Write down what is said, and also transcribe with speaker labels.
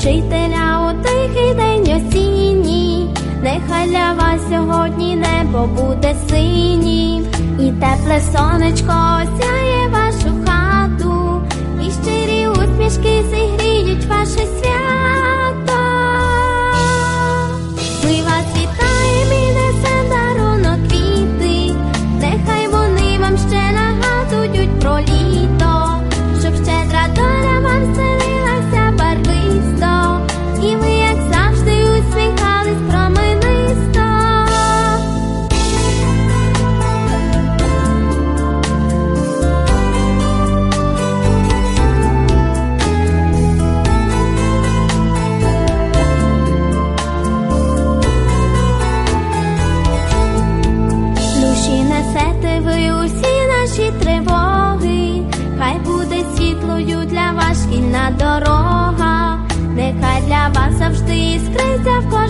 Speaker 1: Учителя у тихий день осінній, нехай вас сьогодні небо буде синім, і тепле сонечко осяє Душі несете ви усі наші тривоги, хай буде світлою для вас шкільна дорога, нехай для вас завжди іскриться в кожнім